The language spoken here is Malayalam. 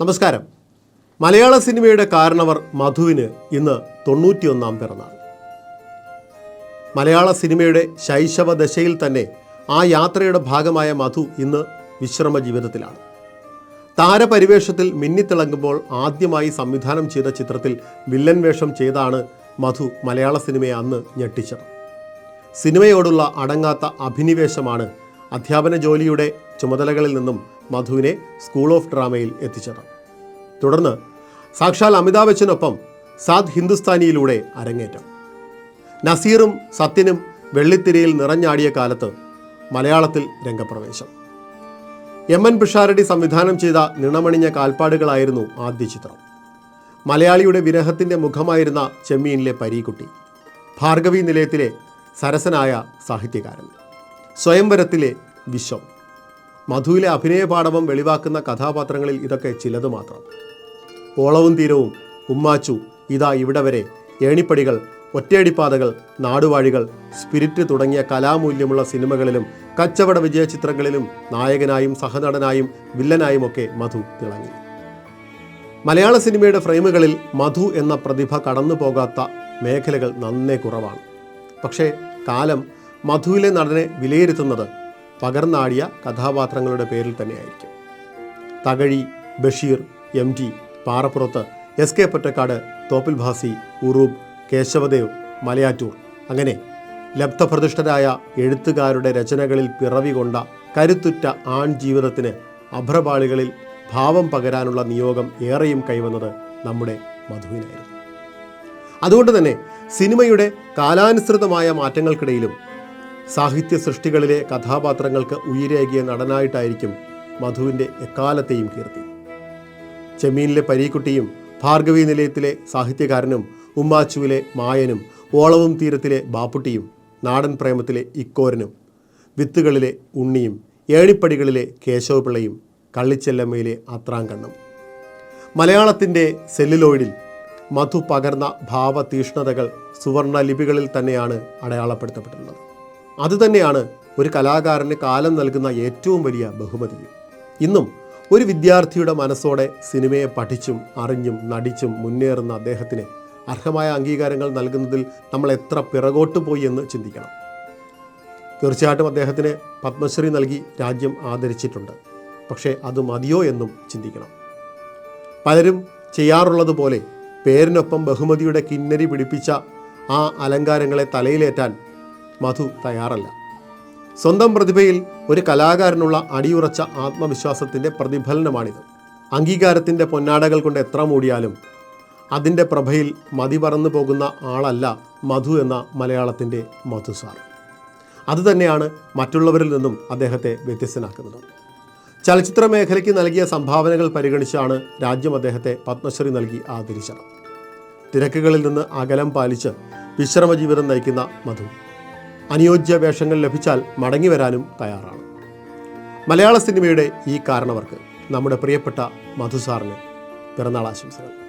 നമസ്കാരം. മലയാള സിനിമയുടെ കാരണവർ മധുവിന് ഇന്ന് തൊണ്ണൂറ്റിയൊന്നാം പിറന്നാൾ. മലയാള സിനിമയുടെ ശൈശവ ദശയിൽ തന്നെ ആ യാത്രയുടെ ഭാഗമായ മധു ഇന്ന് വിശ്രമ ജീവിതത്തിലാണ് താരപരിവേഷത്തിൽ മിന്നിത്തിളങ്ങുമ്പോൾ ആദ്യമായി സംവിധാനം ചെയ്ത ചിത്രത്തിൽ വില്ലൻ വേഷം ചെയ്താണ് മധു മലയാള സിനിമയെ അന്ന് ഞെട്ടിച്ചത്. സിനിമയോടുള്ള അടങ്ങാത്ത അഭിനിവേശമാണ് അധ്യാപന ജോലിയുടെ ചുമതലകളിൽ നിന്നും മധുവിനെ സ്കൂൾ ഓഫ് ഡ്രാമയിൽ എത്തിച്ചത്. തുടർന്ന് സാക്ഷാൽ അമിതാഭ് ബച്ചനൊപ്പം സാദ് ഹിന്ദുസ്ഥാനിയിലൂടെ അരങ്ങേറ്റം. നസീറും സത്യനും വെള്ളിത്തിരയിൽ നിറഞ്ഞാടിയ കാലത്ത് മലയാളത്തിൽ രംഗപ്രവേശം. എം എൻ പിഷാരടി സംവിധാനം ചെയ്ത നിണമണിഞ്ഞ കാൽപ്പാടുകളായിരുന്നു ആദ്യ ചിത്രം. മലയാളിയുടെ വിരഹത്തിന്റെ മുഖമായിരുന്ന ചെമ്മീനിലെ പരീക്കുട്ടി ഭാർഗവി നിലയത്തിലെ സരസനായ സാഹിത്യകാരൻ. സ്വയംവരത്തിലെ വിശ്വം. മധുവിലെ അഭിനയ പാഠവം വെളിവാക്കുന്ന കഥാപാത്രങ്ങളിൽ ഇതൊക്കെ ചിലത് മാത്രം. ഓളവും തീരവും ഉമ്മാച്ചു ഇതാ ഇവിടെ വരെ ഏണിപ്പടികൾ ഒറ്റയടിപ്പാതകൾ നാടുവാഴികൾ സ്പിരിറ്റ് തുടങ്ങിയ കലാമൂല്യമുള്ള സിനിമകളിലും കച്ചവട വിജയ ചിത്രങ്ങളിലും നായകനായും സഹനടനായും വില്ലനായും ഒക്കെ മധു തിളങ്ങി. മലയാള സിനിമയുടെ ഫ്രെയിമുകളിൽ മധു എന്ന പ്രതിഭ കടന്നു പോകാത്ത മേഖലകൾ നന്നേ കുറവാണ്. പക്ഷേ കാലം മധുവിലെ നടനെ വിലയിരുത്തുന്നത് പകർന്നാടിയ കഥാപാത്രങ്ങളുടെ പേരിൽ തന്നെയായിരിക്കും. Thakazhi Basheer M T Parappurath S K Pottekkatt Thoppil Bhasi Uroob Kesavadev Malayattoor അങ്ങനെ ലബ്ധപ്രതിഷ്ഠരായ എഴുത്തുകാരുടെ രചനകളിൽ പിറവി കൊണ്ട കരുത്തുറ്റ ആൺ ജീവിതത്തിന് അഭ്രപാളികളിൽ ഭാവം പകരാനുള്ള നിയോഗം ഏറെയും കൈവന്നത് നമ്മുടെ മധുവിനായിരുന്നു. അതുകൊണ്ട് തന്നെ സിനിമയുടെ കാലാനുസൃതമായ മാറ്റങ്ങൾക്കിടയിലും സാഹിത്യ സൃഷ്ടികളിലെ കഥാപാത്രങ്ങൾക്ക് ഉയിരേകിയ നടനായിട്ടായിരിക്കും മധുവിന്റെ എക്കാലത്തെയും കീർത്തി. ചെമ്മീനിലെ പരീക്കുട്ടിയും ഭാർഗവി നിലയത്തിലെ സാഹിത്യകാരനും ഉമ്മാച്ചുവിലെ മായനും ഓളവും തീരത്തിലെ ബാപ്പുട്ടിയും നാടൻ പ്രേമത്തിലെ ഇക്കോരനും വിത്തുകളിലെ ഉണ്ണിയും ഏണിപ്പടികളിലെ കേശവപിള്ളയും കള്ളിച്ചെല്ലമ്മയിലെ അത്രാങ്കണ്ണും മലയാളത്തിന്റെ സെല്ലുലോയിഡിൽ മധു പകർന്ന ഭാവതീഷ്ണതകൾ സുവർണ ലിപികളിൽ തന്നെയാണ് അടയാളപ്പെടുത്തപ്പെട്ടിട്ടുള്ളത്. അതുതന്നെയാണ് ഒരു കലാകാരന് കാലം നൽകുന്ന ഏറ്റവും വലിയ ബഹുമതി. ഇന്നും ഒരു വിദ്യാർത്ഥിയുടെ മനസ്സോടെ സിനിമയെ പഠിച്ചും അറിഞ്ഞും നടിച്ചും മുന്നേറുന്ന അദ്ദേഹത്തിന് അർഹമായ അംഗീകാരങ്ങൾ നൽകുന്നതിൽ നമ്മൾ എത്ര പിറകോട്ട് പോയി എന്ന് ചിന്തിക്കണം. തീർച്ചയായിട്ടും അദ്ദേഹത്തിന് പത്മശ്രീ നൽകി രാജ്യം ആദരിച്ചിട്ടുണ്ട്. പക്ഷേ അത് മതിയോ എന്നും ചിന്തിക്കണം. പലരും ചെയ്യാറുള്ളതുപോലെ പേരിനൊപ്പം ബഹുമതിയുടെ കിന്നരി പിടിപ്പിച്ച ആ അലങ്കാരങ്ങളെ തലയിലേറ്റാൻ മധു തയ്യാറല്ല. സ്വന്തം പ്രതിഭയിൽ ഒരു കലാകാരനുള്ള അടിയുറച്ച ആത്മവിശ്വാസത്തിന്റെ പ്രതിഫലനമാണിത്. അംഗീകാരത്തിന്റെ പൊന്നാടകൾ കൊണ്ട് എത്ര മൂടിയാലും അതിന്റെ പ്രഭയിൽ മതി പറന്നു പോകുന്ന ആളല്ല മധു എന്ന മലയാളത്തിന്റെ മധു സാർ. അതുതന്നെയാണ് മറ്റുള്ളവരിൽ നിന്നും അദ്ദേഹത്തെ വ്യത്യസ്തനാക്കുന്നത്. ചലച്ചിത്ര മേഖലയ്ക്ക് നൽകിയ സംഭാവനകൾ പരിഗണിച്ചാണ് രാജ്യം അദ്ദേഹത്തെ പത്മശ്രീ നൽകി ആദരിച്ചത്. തിരക്കുകളിൽ നിന്ന് അകലം പാലിച്ച് വിശ്രമ ജീവിതം നയിക്കുന്ന മധു. അനുയോജ്യ വേഷങ്ങൾ ലഭിച്ചാൽ മടങ്ങി വരാനും തയ്യാറാണ്. മലയാള സിനിമയുടെ ഈ കാരണവർക്ക് നമ്മുടെ പ്രിയപ്പെട്ട മധുസാറിന് പിറന്നാൾ ആശംസകൾ.